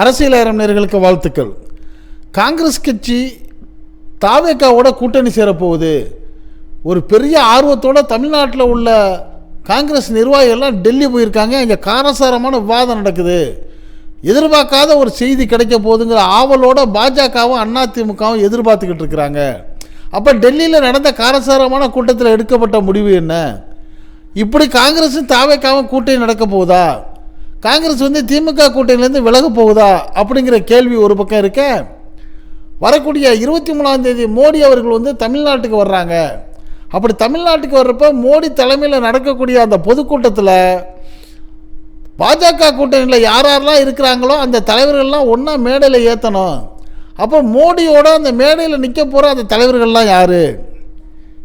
அரசியல் நேர்களுக்கு வாழ்த்துக்கள். காங்கிரஸ் கட்சி தாவேக்காவோட கூட்டணி சேரப்போகுது. ஒரு பெரிய ஆர்வத்தோட தமிழ்நாட்டில் உள்ள காங்கிரஸ் நிர்வாகிகள்லாம் டெல்லி போயிருக்காங்க. இங்கே காரசாரமான விவாதம் நடக்குது. எதிர்பார்க்காத ஒரு செய்தி கிடைக்க போகுதுங்கிற ஆவலோட பாஜகவும் அதிமுகவும் எதிர்பார்த்துக்கிட்டு இருக்கிறாங்க. அப்போ டெல்லியில் நடந்த காரசாரமான கூட்டத்தில் எடுக்கப்பட்ட முடிவு என்ன? இப்படி காங்கிரஸும் தாவேக்காவும் கூட்டணி நடக்க போகுதா? காங்கிரஸ் வந்து திமுக கூட்டணியிலேருந்து விலக போகுதா அப்படிங்கிற கேள்வி ஒரு பக்கம் இருக்க. வரக்கூடிய இருபத்தி மூணாம் தேதி மோடி அவர்கள் வந்து தமிழ்நாட்டுக்கு வர்றாங்க. அப்படி தமிழ்நாட்டுக்கு வர்றப்ப மோடி தலைமையில் நடக்கக்கூடிய அந்த பொதுக்கூட்டத்தில் பாஜக கூட்டணியில் யார் யாரெல்லாம் இருக்கிறாங்களோ அந்த தலைவர்கள்லாம் ஒன்றா மேடையில் ஏற்றணும் அப்போ மோடியோட அந்த மேடையில் நிற்க போகிற அந்த தலைவர்கள்லாம் யார்?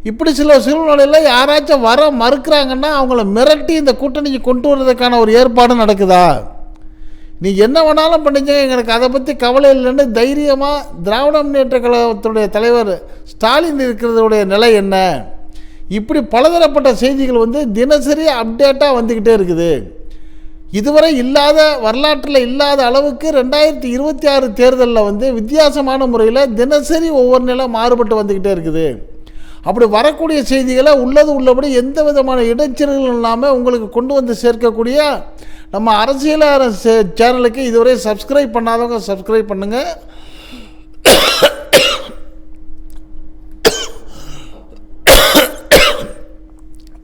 இப்படி சில சூழ்நிலையில் யாராச்சும் வர மறுக்கிறாங்கன்னா அவங்கள மிரட்டி இந்த கூட்டணிக்கு கொண்டு வர்றதுக்கான ஒரு ஏற்பாடு நடக்குதா? நீ என்ன வேணாலும் பண்ணிங்க எங்களுக்கு அதை பற்றி கவலை இல்லைன்னு தைரியமாக திராவிட முன்னேற்ற கழகத்துடைய தலைவர் ஸ்டாலின் இருக்கிறதுடைய நிலை என்ன? இப்படி பலதரப்பட்ட செய்திகள் வந்து தினசரி அப்டேட்டாக வந்துக்கிட்டே இருக்குது. இதுவரை இல்லாத வரலாற்றில் இல்லாத அளவுக்கு ரெண்டாயிரத்தி இருபத்தி ஆறு தேர்தலில் வந்து வித்தியாசமான முறையில் தினசரி ஒவ்வொரு நிலை மாறுபட்டு வந்துக்கிட்டே இருக்குது. அப்படி வரக்கூடிய செய்திகளை உள்ளது உள்ளபடி எந்த விதமான இடைச்சல்களும் இல்லாமல் உங்களுக்கு கொண்டு வந்து சேர்க்கக்கூடிய நம்ம அரசியல் சேனலுக்கு இதுவரை சப்ஸ்கிரைப் பண்ணாதவங்க சப்ஸ்கிரைப் பண்ணுங்கள்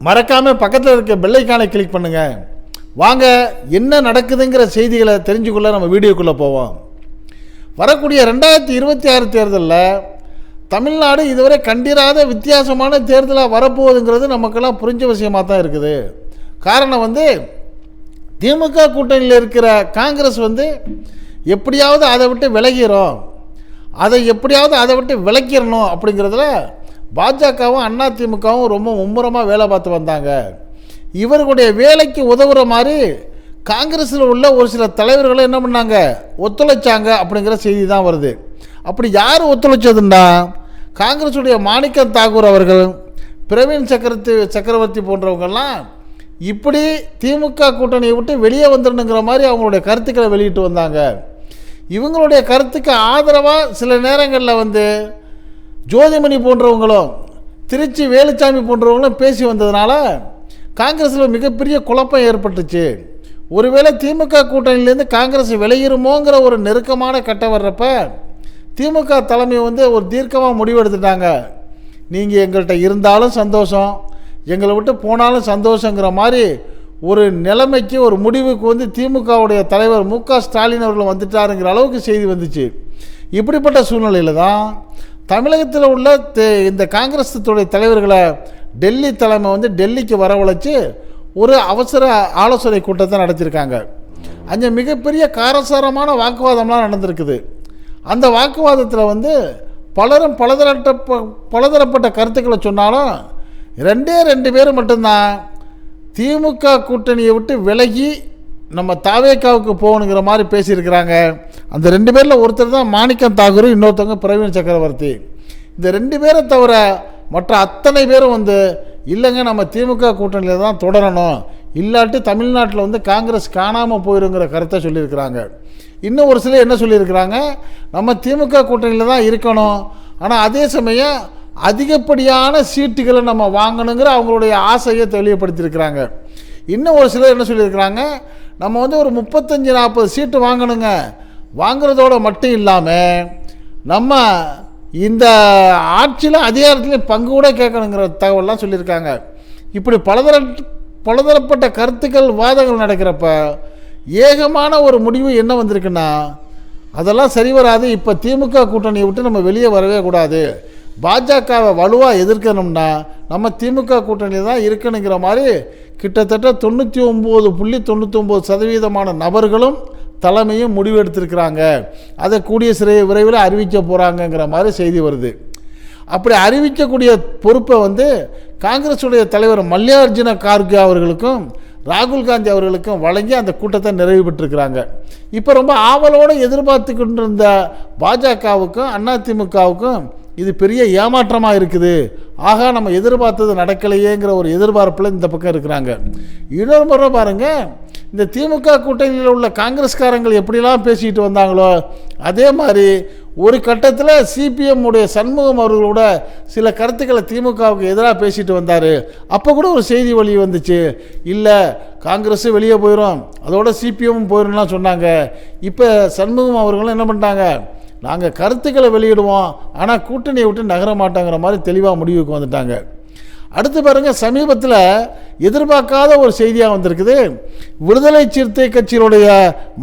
மறக்காமல் பக்கத்தில் இருக்க பெல்லைக்கானை கிளிக் பண்ணுங்கள் வாங்க என்ன நடக்குதுங்கிற செய்திகளை தெரிஞ்சுக்கொள்ள நம்ம வீடியோக்குள்ளே போவோம். வரக்கூடிய ரெண்டாயிரத்தி இருபத்தி ஆறு தேர்தலில் தமிழ்நாடு இதுவரை கண்டிராத வித்தியாசமான தேர்தலாக வரப்போகுதுங்கிறது நமக்கெல்லாம் புரிஞ்ச விஷயமாக தான் இருக்குது. காரணம் வந்து திமுக கூட்டணியில் இருக்கிற காங்கிரஸ் வந்து எப்படியாவது அதை விட்டு விலகிறோம். அதை எப்படியாவது அதை விட்டு விலக்கிடணும் அப்படிங்கிறதுல பாஜகவும் அதிமுகவும் ரொம்ப மும்முரமாக வேலை பார்த்து வந்தாங்க. இவர்களுடைய வேலைக்கு உதவுற மாதிரி காங்கிரஸில் உள்ள ஒரு சில தலைவர்களை என்ன பண்ணாங்க? ஒத்துழைச்சாங்க அப்படிங்கிற செய்தி தான் வருது. அப்படி யார் ஒத்துழைச்சதுன்னா காங்கிரஸுடைய மாணிக்கம் தாகூர் அவர்கள் பிரவீன் சக்கரவர்த்தி சக்கரவர்த்தி போன்றவங்கெல்லாம் இப்படி திமுக கூட்டணியை விட்டு வெளியே வந்துடணுங்கிற மாதிரி அவங்களுடைய கருத்துக்களை வெளியிட்டு வந்தாங்க. இவங்களுடைய கருத்துக்கு ஆதரவாக சில நேரங்களில் வந்து ஜோதிமணி போன்றவங்களும் திருச்சி வேலுச்சாமி போன்றவங்களும் பேசி வந்ததுனால காங்கிரஸில் மிகப்பெரிய குழப்பம் ஏற்பட்டுச்சு. ஒருவேளை திமுக கூட்டணியிலேருந்து காங்கிரஸ் விளையிருமோங்கிற ஒரு நெருக்கமான கட்டம் வர்றப்போ திமுக தலைமை வந்து ஒரு தீர்க்கமாக முடிவெடுத்துட்டாங்க. நீங்கள் எங்கள்கிட்ட இருந்தாலும் சந்தோஷம் எங்களை விட்டு போனாலும் சந்தோஷங்கிற மாதிரி ஒரு நிலைமைக்கு ஒரு முடிவுக்கு வந்து திமுகவுடைய தலைவர் மு க ஸ்டாலின் அவர்கள் வந்துட்டாருங்கிற அளவுக்கு செய்தி வந்துச்சு. இப்படிப்பட்ட சூழ்நிலையில் தான் தமிழகத்தில் உள்ள தே- இந்த காங்கிரஸ் துறை தலைவர்களை டெல்லி தலைமை வந்து டெல்லிக்கு வரவழைச்சு ஒரு அவசர ஆலோசனை கூட்டத்தை நடத்தியிருக்காங்க. அங்கே மிகப்பெரிய காரசாரமான வாக்குவாதம்லாம் நடந்திருக்குது. அந்த வாக்குவாதத்தில் வந்து பலரும் பலதரட்ட பலதரப்பட்ட கருத்துக்களை சொன்னாலும் ரெண்டே ரெண்டு பேர் மட்டும்தான் திமுக கூட்டணியை விட்டு விலகி நம்ம தாவேக்காவுக்கு போகணுங்கிற மாதிரி பேசியிருக்கிறாங்க. அந்த ரெண்டு பேரில் ஒருத்தர் தான் மாணிக்கம் தாகூர் இன்னொருத்தவங்க பிரவீன் சக்கரவர்த்தி. இந்த ரெண்டு பேரை தவிர மற்ற அத்தனை பேரும் வந்து இல்லைங்க நம்ம திமுக கூட்டணியில் தான் தொடரணும். இல்லாட்டி தமிழ்நாட்டில் வந்து காங்கிரஸ் காணாமல் போயிருங்கிற கருத்தை சொல்லியிருக்கிறாங்க. இன்னும் ஒரு சிலர் என்ன சொல்லியிருக்கிறாங்க? நம்ம திமுக கூட்டணியில் தான் இருக்கணும். ஆனால் அதே சமயம் அதிகப்படியான சீட்டுகளை நம்ம வாங்கணுங்கிற அவங்களுடைய ஆசையை தெளிவுபடுத்தியிருக்கிறாங்க. இன்னும் ஒரு சிலர் என்ன சொல்லியிருக்கிறாங்க? நம்ம வந்து ஒரு முப்பத்தஞ்சு நாற்பது சீட்டு வாங்கணுங்க. வாங்குறதோட மட்டும் இல்லாமல் நம்ம இந்த ஆட்சியில் அதிகாரத்துலேயும் பங்கு கூட கேட்கணுங்கிற தகவல்லாம் சொல்லியிருக்காங்க. இப்படி பலதர பலதரப்பட்ட கருத்துக்கள் வாதங்கள் நடக்கிறப்ப ஏகமான ஒரு முடிவு என்ன வந்திருக்குன்னா அதெல்லாம் சரி வராது. இப்போ திமுக கூட்டணியை விட்டு நம்ம வெளியே வரவே கூடாது. பாஜகவை வலுவாக எதிர்க்கணும்னா நம்ம திமுக கூட்டணியில் தான் இருக்கணுங்கிற மாதிரி கிட்டத்தட்ட தொண்ணூற்றி ஒம்பது புள்ளி தொண்ணூற்றி ஒம்பது சதவீதமான நபர்களும் தலைமையும் முடிவு எடுத்திருக்கிறாங்க அதை கூடிய சிறை விரைவில் அறிவிக்க போகிறாங்கங்கிற மாதிரி செய்தி வருது. அப்படி அறிவிக்கக்கூடிய பொறுப்பை வந்து காங்கிரஸுடைய தலைவர் மல்லிகார்ஜுன கார்கே அவர்களுக்கும் ராகுல் காந்தி அவர்களுக்கும் வழங்கி அந்த கூட்டத்தை நிறைவு பெற்றிருக்கிறாங்க. இப்போ ரொம்ப ஆவலோடு எதிர்பார்த்து கொண்டிருந்த பாஜகவுக்கும் அதிமுகவுக்கும் இது பெரிய ஏமாற்றமாக இருக்குது. ஆகா நம்ம எதிர்பார்த்தது நடக்கலையேங்கிற ஒரு எதிர்பார்ப்பில் இந்த பக்கம் இருக்கிறாங்க. இன்னொரு முறை பாருங்கள் இந்த திமுக கூட்டணியில் உள்ள காங்கிரஸ்காரங்கள் எப்படிலாம் பேசிக்கிட்டு வந்தாங்களோ அதே மாதிரி ஒரு கட்டத்தில் சிபிஎம் உடைய சண்முகம் அவர்களோட சில கருத்துக்களை திமுகவுக்கு எதிராக பேசிட்டு வந்தார். அப்போ கூட ஒரு செய்தி வழி வந்துச்சு. இல்லை காங்கிரஸும் வெளியே போயிடும் அதோட சிபிஎம்மும் போயிடும்லாம் சொன்னாங்க. இப்போ சண்முகம் அவர்களும் என்ன பண்ணிட்டாங்க? நாங்கள் கருத்துக்களை வெளியிடுவோம். ஆனால் கூட்டணியை விட்டு நகர மாட்டாங்கிற மாதிரி தெளிவாக முடிவுக்கு வந்துட்டாங்க. அடுத்து பாருங்க சமீபத்தில் எதிர்பார்க்காத ஒரு செய்தியாக வந்திருக்குது. விடுதலை சிறுத்தை கட்சியினுடைய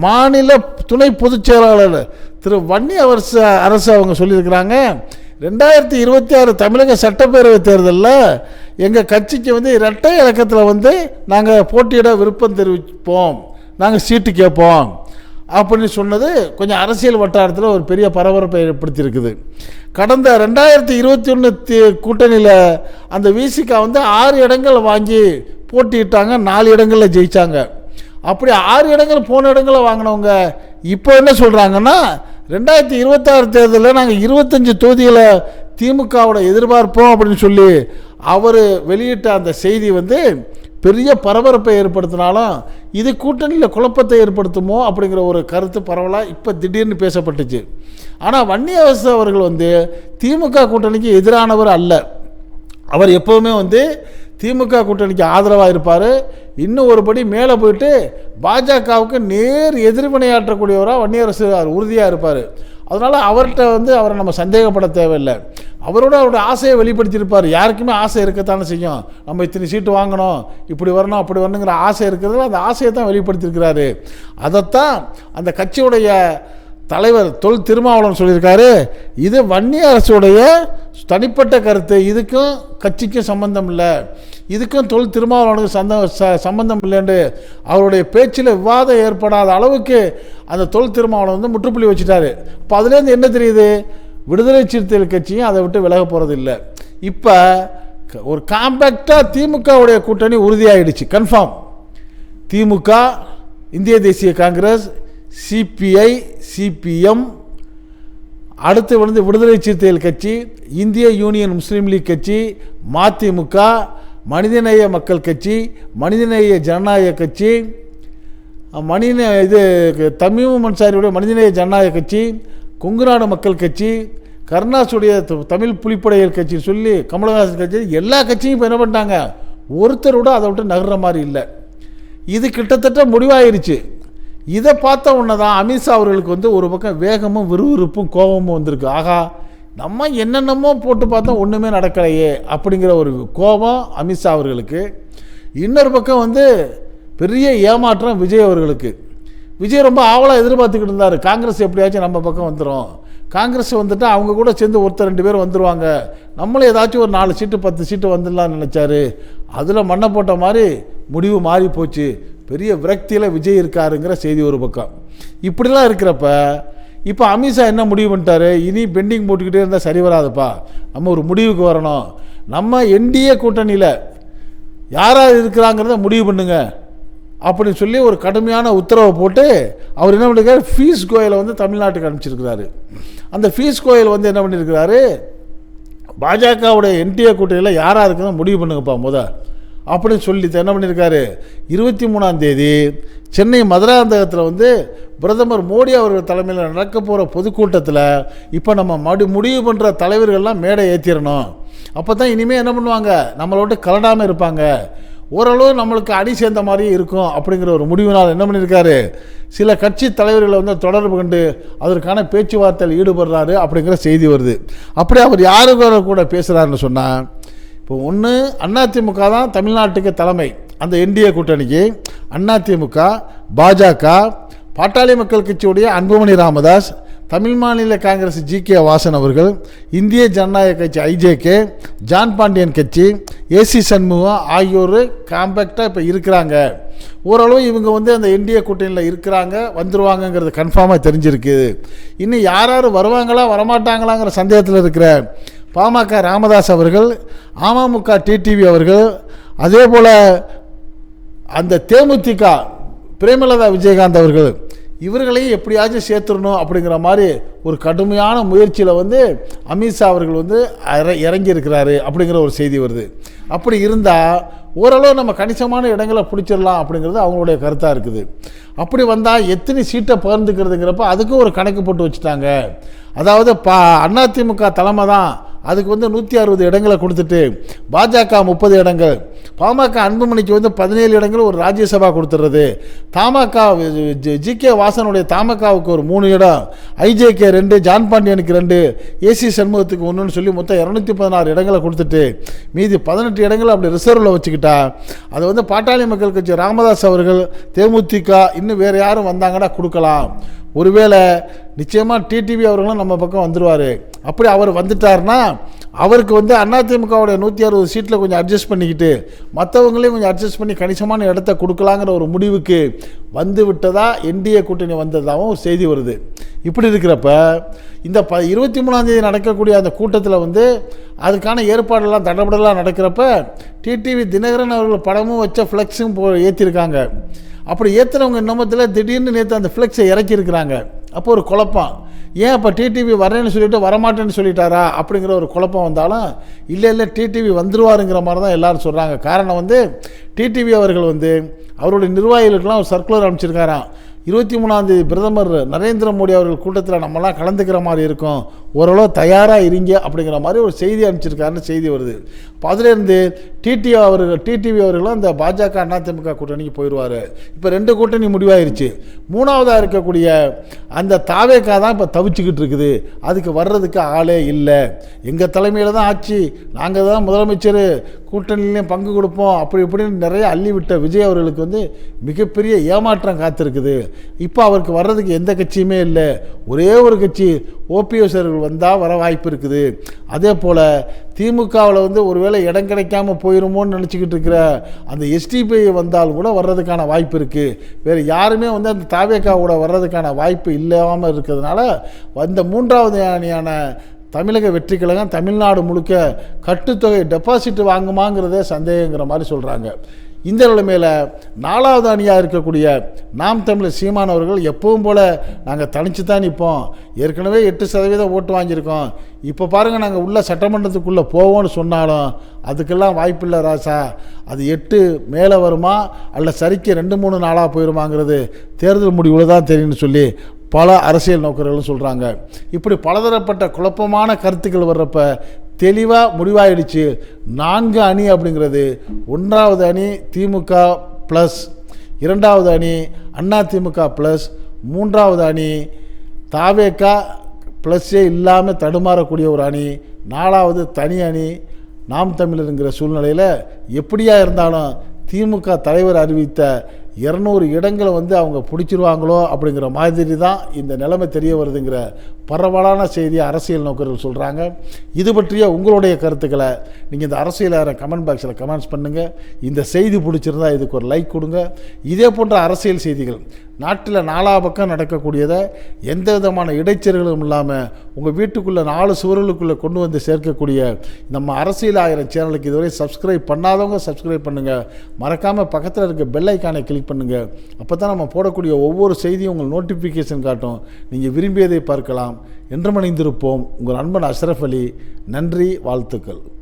மாநில துணை பொதுச் செயலாளர் திரு வன்னி அரசு அரசு அவங்க சொல்லியிருக்கிறாங்க ரெண்டாயிரத்தி இருபத்தி ஆறு தமிழக சட்டப்பேரவை தேர்தலில் எங்கள் கட்சிக்கு வந்து இரட்டை இலக்கத்தில் வந்து நாங்கள் போட்டியிட விருப்பம் தெரிவிப்போம். நாங்கள் சீட்டு கேட்போம். அப்படின்னு சொன்னது கொஞ்சம் அரசியல் வட்டாரத்தில் ஒரு பெரிய பரபரப்பை ஏற்படுத்தியிருக்குது. கடந்த ரெண்டாயிரத்தி இருபத்தி ஒன்று கூட்டணியில் அந்த விசிகா வந்து ஆறு இடங்கள் வாங்கி போட்டியிட்டாங்க நாலு இடங்களில் ஜெயித்தாங்க அப்படி ஆறு இடங்கள் போன இடங்களில் வாங்கினவங்க இப்போ என்ன சொல்கிறாங்கன்னா ரெண்டாயிரத்தி இருபத்தாறு தேர்தலில் நாங்கள் இருபத்தஞ்சி தொகுதிகளை திமுகவோட எதிர்பார்ப்போம் அப்படின்னு சொல்லி அவர் வெளியிட்ட அந்த செய்தி வந்து பெரிய பரபரப்பை ஏற்படுத்தினாலும் இது கூட்டணியில் குழப்பத்தை ஏற்படுத்துமோ அப்படிங்கிற ஒரு கருத்து பரவலாக இப்போ திடீர்னு பேசப்பட்டுச்சு. ஆனால் வன்னியரசு அவர்கள் வந்து திமுக கூட்டணிக்கு எதிரானவர் அல்ல. அவர் எப்போவுமே வந்து திமுக கூட்டணிக்கு ஆதரவாக இருப்பார். இன்னும் ஒருபடி மேலே போயிட்டு பாஜகவுக்கு நேர் எதிர்வினையாற்றக்கூடியவராக வன்னியரசு உறுதியாக இருப்பார். அதனால் அவர்கிட்ட வந்து அவரை நம்ம சந்தேகப்பட தேவையில்லை. அவரோட அவருடைய ஆசையை வெளிப்படுத்தியிருப்பார். யாருக்குமே ஆசை இருக்கத்தானே செய்யும். நம்ம இத்தனை சீட்டு வாங்கணும் இப்படி வரணும் அப்படி வரணுங்கிற ஆசை இருக்கிறதுல அந்த ஆசையை தான் வெளிப்படுத்தியிருக்கிறாரு. அதைத்தான் அந்த கட்சியுடைய தலைவர் தொல் திருமாவளவன் சொல்லியிருக்காரு. இது வன்னிய அரசுடைய தனிப்பட்ட கருத்து. இதுக்கும் கட்சிக்கும் சம்பந்தம் இல்லை. இதுக்கும் தொல் திருமாவளவனுக்கு சந்த ச- சம்பந்தம் இல்லைன்னு அவருடைய பேச்சில் விவாதம் ஏற்படாத அளவுக்கு அந்த தொழில் திருமாவளவன் வந்து முற்றுப்புள்ளி வச்சுட்டாரு. இப்போ அதுலேருந்து என்ன தெரியுது? விடுதலை சிறுத்தைகள் கட்சியும் அதை விட்டு விலக போகிறது இல்லை. இப்போ க- ஒரு காம்பேக்டாக திமுகவுடைய கூட்டணி உறுதியாகிடுச்சு கன்ஃபார்ம் திமுக இந்திய தேசிய காங்கிரஸ் சிபிஐ சிபிஎம் அடுத்து வந்து விடுதலை சிறுத்தைகள் கட்சி இந்திய யூனியன் முஸ்லீம் லீக் கட்சி மதிமுக மனிதநேய மக்கள் கட்சி மனிதநேய ஜனநாயக கட்சி மனித இது தமிழ் மன்சாரியுடைய மனிதநேய ஜனநாயக கட்சி கொங்குநாடு மக்கள் கட்சி கருணாசுடைய த- தமிழ் புலிப்படைகள் கட்சின்னு சொல்லி கமலஹாசன் கட்சி எல்லா கட்சியும் இப்போ என்ன பண்ணிட்டாங்க? ஒருத்தர் அதை விட்டு நகர்ற மாதிரி இல்லை. இது கிட்டத்தட்ட முடிவாயிருச்சு. இதை பார்த்த உடனே தான் அமித்ஷா அவர்களுக்கு வந்து ஒரு பக்கம் வேகமும் விறுவிறுப்பும் கோபமும் வந்திருக்கு. ஆகா நம்ம என்னென்னமோ போட்டு பார்த்தா ஒன்றுமே நடக்கலையே அப்படிங்கிற ஒரு கோபம் அமித்ஷா அவர்களுக்கு. இன்னொரு பக்கம் வந்து பெரிய ஏமாற்றம் விஜய் அவர்களுக்கு. விஜய் ரொம்ப ஆவலாக எதிர்பார்த்துக்கிட்டு இருந்தார். காங்கிரஸ் எப்படியாச்சும் நம்ம பக்கம் வந்துடும் காங்கிரஸ் வந்துட்டா அவங்க கூட சேர்ந்து ஒருத்தர் ரெண்டு பேர் வந்துருவாங்க. நம்மளும் ஏதாச்சும் ஒரு நாலு சீட்டு பத்து சீட்டு வந்துடலாம்னு நினச்சாரு. அதில் மண்ணை போட்ட மாதிரி முடிவு மாறி போச்சு. பெரிய விரக்தியில் விஜய் இருக்காருங்கிற செய்தி ஒரு பக்கம். இப்படிலாம் இருக்கிறப்ப இப்போ அமித்ஷா என்ன முடிவு பண்ணிட்டாரு? இனி பெண்டிங் போட்டுக்கிட்டே இருந்தால் சரி வராதுப்பா. நம்ம ஒரு முடிவுக்கு வரணும். நம்ம என்டிஏ கூட்டணியில் யாரார் இருக்கிறாங்கிறத முடிவு பண்ணுங்க. அப்படின்னு சொல்லி ஒரு கடுமையான உத்தரவை போட்டு அவர் என்ன பண்ணிருக்காரு? ஃபீஸ் கோயிலை வந்து தமிழ்நாட்டுக்கு அனுப்பிச்சிருக்கிறாரு. அந்த ஃபீஸ் கோயில் வந்து என்ன பண்ணியிருக்கிறாரு பாஜகவுடைய என்டிஏ கூட்டணியில் யாராக இருக்குன்னு முடிவு பண்ணுங்கப்பா முத அப்படின்னு சொல்லி என்ன பண்ணியிருக்காரு? இருபத்தி மூணாம் தேதி சென்னை மதுராந்தகத்தில் வந்து பிரதமர் மோடி அவர்கள் தலைமையில் நடக்க போகிற பொதுக்கூட்டத்தில் இப்போ நம்ம மடி முடிவு பண்ணுற தலைவர்கள்லாம் மேடை ஏற்றிடணும் அப்போ தான் இனிமேல் என்ன பண்ணுவாங்க? நம்மளோட கலடாமல் இருப்பாங்க. ஓரளவு நம்மளுக்கு அடி சேர்ந்த மாதிரி இருக்கும் அப்படிங்கிற ஒரு முடிவினால் என்ன பண்ணியிருக்காரு? சில கட்சி தலைவர்களை வந்து தொடர்பு கொண்டு அதற்கான பேச்சுவார்த்தையில் ஈடுபடுறாரு அப்படிங்கிற செய்தி வருது. அப்படி அவர் யாருக்கு கூட பேசுகிறாருன்னு சொன்னால் இப்போ ஒன்று அதிமுக தான் தமிழ்நாட்டுக்கு தலைமை. அந்த என்டிஏ கூட்டணிக்கு அதிமுக பாஜக பாட்டாளி மக்கள் கட்சியுடைய அன்புமணி ராமதாஸ் தமிழ் மாநில காங்கிரஸ் ஜி கே வாசன் அவர்கள் இந்திய ஜனநாயக கட்சி ஐஜேகே ஜான் பாண்டியன் கட்சி ஏசி சண்முகம் ஆகியோர் காம்பேக்டாக இப்போ இருக்கிறாங்க. ஓரளவு இவங்க வந்து அந்த என்டிஏ கூட்டணியில் இருக்கிறாங்க வந்துருவாங்கங்கிறது கன்ஃபார்மாக தெரிஞ்சிருக்கு. இன்னும் யார் யார் வருவாங்களா வரமாட்டாங்களாங்கிற சந்தேகத்தில் இருக்கிற பாமக ராமதாஸ் அவர்கள் அமமுக டிடிவி அவர்கள் அதே போல் அந்த தேமுதிக பிரேமலதா விஜயகாந்த் அவர்கள் இவர்களையும் எப்படியாச்சும் சேர்த்துடணும் அப்படிங்கிற மாதிரி ஒரு கடுமையான முயற்சியில் வந்து அமித்ஷா அவர்கள் வந்து இற- இறங்கி இருக்கிறாரு அப்படிங்கிற ஒரு செய்தி வருது. அப்படி இருந்தால் ஓரளவு நம்ம கணிசமான இடங்களை பிடிச்சிடலாம் அப்படிங்கிறது அவங்களுடைய கருத்தாக இருக்குது. அப்படி வந்தால் எத்தனை சீட்டை பகிர்ந்துக்கிறதுங்கிறப்ப அதுக்கும் ஒரு கணக்கு போட்டு வச்சுட்டாங்க. அதாவது பா அதிமுக தலைமை தான் அதுக்கு வந்து நூற்றி அறுபது இடங்களை கொடுத்துட்டு பாஜக முப்பது இடங்கள் பாமக அன்புமணிக்கு வந்து பதினேழு இடங்கள் ஒரு ராஜ்யசபா கொடுத்துறது. தமாக ஜி கே வாசனுடைய தமகவுக்கு ஒரு மூணு இடம் ஐஜேகே ரெண்டு ஜான் பாண்டியனுக்கு ரெண்டு ஏசி சண்முகத்துக்கு ஒன்றுன்னு சொல்லி மொத்தம் இரநூத்தி பதினாறு இடங்களை கொடுத்துட்டு மீதி பதினெட்டு இடங்களை அப்படி ரிசர்வில் வச்சுக்கிட்டா அது வந்து பாட்டாளி மக்கள் கட்சி ராமதாஸ் அவர்கள் தேமுதிக இன்னும் வேறு யாரும் வந்தாங்கன்னா கொடுக்கலாம். ஒருவேளை நிச்சயமாக டிடிவி அவர்களும் நம்ம பக்கம் வந்துடுவார் அப்படி அவர் வந்துட்டார்னா அவருக்கு வந்து அதிமுகவுடைய நூற்றி அறுபது சீட்டில் கொஞ்சம் அட்ஜஸ்ட் பண்ணிக்கிட்டு மற்றவங்களையும் கொஞ்சம் அட்ஜஸ்ட் பண்ணி கணிசமான இடத்த கொடுக்கலாங்கிற ஒரு முடிவுக்கு வந்து விட்டதா என்டிஏ கூட்டணி வந்ததாகவும் செய்தி வருது. இப்படி இருக்கிறப்ப இந்த ப இருபத்தி மூணாந்தேதி நடக்கக்கூடிய அந்த கூட்டத்தில் வந்து அதுக்கான ஏற்பாடெல்லாம் தடபடலாம் நடக்கிறப்ப டிடிவி தினகரன் அவர்கள் படமும் வச்ச ஃப்ளெக்ஸும் போ ஏற்றிருக்காங்க அப்படி ஏற்றுனவங்க இன்னமத்தில் திடீர்னு நேற்று அந்த ஃப்ளெக்ஸை இறக்கியிருக்கிறாங்க. அப்போ ஒரு குழப்பம். ஏன் இப்போ டிடிவி வரேன்னு சொல்லிட்டு வரமாட்டேன்னு சொல்லிட்டாரா? அப்படிங்கிற ஒரு குழப்பம் வந்தாலும் இல்லை இல்லை டிடிவி வந்துருவாருங்கிற மாதிரி தான் எல்லாரும் சொல்கிறாங்க காரணம் வந்து டிடிவி அவர்கள் வந்து அவருடைய நிர்வாகிகளுக்கெல்லாம் ஒரு சர்க்குலர் அனுப்பிச்சிருக்காராம் இருபத்தி மூணாந்தேதி பிரதமர் நரேந்திர மோடி அவர்கள் கூட்டத்தில் நம்மலாம் கலந்துக்கிற மாதிரி இருக்கும். ஓரளவு தயாராக இருங்க அப்படிங்கிற மாதிரி ஒரு செய்தி அனுப்பிச்சிருக்காருன்னு செய்தி வருது. இப்போ அதுலேருந்து டிடி அவர்கள் டிடிவி அவர்களும் அந்த பாஜக அதிமுக கூட்டணிக்கு போயிடுவார் இப்போ ரெண்டு கூட்டணி முடிவாயிருச்சு. மூணாவதாக இருக்கக்கூடிய அந்த தாவேக்கா தான் இப்போ தவிச்சுக்கிட்டு இருக்குது. அதுக்கு வர்றதுக்கு ஆளே இல்லை. எங்கள் தலைமையில் தான் ஆட்சி. நாங்கள் தான் முதலமைச்சர். கூட்டணியிலையும் பங்கு கொடுப்போம் அப்படி இப்படின்னு நிறைய அள்ளி விட்ட விஜய் அவர்களுக்கு வந்து மிகப்பெரிய ஏமாற்றம் காத்திருக்குது. இப்போ அவருக்கு வர்றதுக்கு எந்த கட்சியுமே இல்லை. ஒரே ஒரு கட்சி ஓபிஎஸ் அவர்கள் வந்தால் வர வாய்ப்பு இருக்குது. அதே போல் திமுகவில் வந்து ஒருவேளை இடம் கிடைக்காம போயிருமோன்னு நினச்சிக்கிட்டு இருக்கிற அந்த எஸ்டிபிஐ வந்தால் கூட வர்றதுக்கான வாய்ப்பு இருக்குது வேறு யாருமே வந்து அந்த தாவேக்காவோட வர்றதுக்கான வாய்ப்பு இல்லாமல் இருக்கிறதுனால அந்த மூன்றாவது அணியான தமிழக வெற்றி கழகம் தமிழ்நாடு முழுக்க கட்டுத்தொகை டெபாசிட் வாங்குமாங்கிறதே சந்தேகங்கிற மாதிரி சொல்கிறாங்க இந்த நிலைமையில் நாலாவது அணியாக இருக்கக்கூடிய நாம் தமிழர் சீமானவர்கள் எப்பவும் போல் நாங்கள் தனிச்சு தான் நிற்போம் ஏற்கனவே எட்டு சதவீதம் ஓட்டு வாங்கியிருக்கோம். இப்போ பாருங்கள் நாங்கள் உள்ள சட்டமன்றத்துக்குள்ளே போவோம்னு சொன்னாலும் அதுக்கெல்லாம் வாய்ப்பில்லை ராசா. அது எட்டு மேலே வருமா? அல்ல சரிக்கு ரெண்டு மூணு நாளாக போயிருமாங்கிறது தேர்தல் முடிவில் தான் தெரியும்னு சொல்லி பல அரசியல் நோக்கர்களும் சொல்கிறாங்க இப்படி பலதரப்பட்ட குழப்பமான கருத்துக்கள் வர்றப்ப தெளிவாக முடிவாயிடுச்சு. நான்கு அணி அப்படிங்கிறது ஒன்றாவது அணி திமுக ப்ளஸ் இரண்டாவது அணி அண்ணா திமுக ப்ளஸ் மூன்றாவது அணி தாவேக்கா ப்ளஸ்ஸே இல்லாமல் தடுமாறக்கூடிய ஒரு அணி நாலாவது தனி அணி நாம் தமிழருங்கிற சூழ்நிலையில் எப்படியா இருந்தாலும் திமுக தலைவர் அறிவித்த இரநூறு இடங்களை வந்து அவங்க பிடிச்சிருவாங்களோ அப்படிங்கிற மாதிரி தான் இந்த நிலைமை தெரிய வருதுங்கிற பரவலான செய்தியை அரசியல் நோக்கர்கள் சொல்கிறாங்க இது பற்றிய உங்களுடைய கருத்துக்களை நீங்கள் இந்த அரசியல் கமெண்ட் பாக்ஸில் கமெண்ட்ஸ் பண்ணுங்கள் இந்த செய்தி பிடிச்சிருந்தா இதுக்கு ஒரு லைக் கொடுங்க. இதே போன்ற அரசியல் செய்திகள் நாட்டில் நாலா பக்கம் நடக்கக்கூடியதை எந்த விதமான இடைச்சல்களும் இல்லாமல் உங்கள் வீட்டுக்குள்ளே நாலு சுவர்களுக்குள்ளே கொண்டு வந்து சேர்க்கக்கூடிய நம்ம அரசியல் ஆயிரம் சேனலுக்கு இதுவரை சப்ஸ்கிரைப் பண்ணாதவங்க சப்ஸ்கிரைப் பண்ணுங்கள் மறக்காமல் பக்கத்தில் இருக்க பெல் ஐக்கானை கிளிக் பண்ணுங்கள் அப்போ தான் நம்ம போடக்கூடிய ஒவ்வொரு செய்தியும் உங்கள் நோட்டிஃபிகேஷன் காட்டும். நீங்கள் விரும்பியதை பார்க்கலாம். என்றுமணிந்திருப்போம் உங்கள் நண்பன் அஷ்ரஃப் அலி. நன்றி வாழ்த்துக்கள்.